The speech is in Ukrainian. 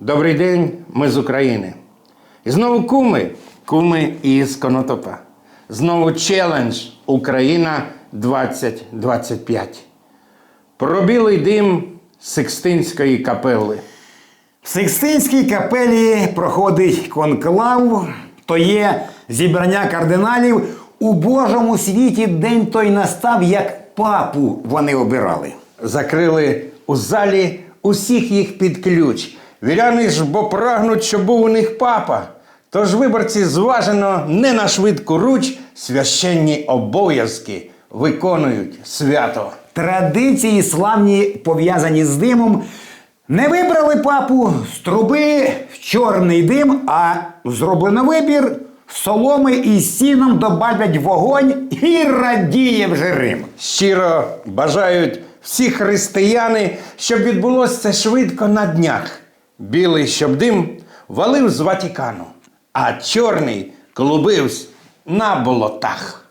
Добрий день, ми з України. І знову куми, куми із Конотопа. Знову челендж Україна 2025. Про білий дим Сикстинської капели. В Сикстинській капелі проходить конклав, то є зібрання кардиналів. У Божому світі день той настав, як папу вони обирали. Закрили у залі усіх їх під ключ. Віряни ж бо прагнуть, щоб був у них папа. Тож виборці зважено не на швидку руч священні обов'язки виконують свято. Традиції славні пов'язані з димом. Не вибрали папу з труби в чорний дим, а зроблено вибір соломи і сіном добавлять вогонь і радіє вже Рим. Щиро бажають всі християни, щоб відбулося це швидко на днях. Білий, щоб дим валив з Ватікану, а чорний клубився на болотах.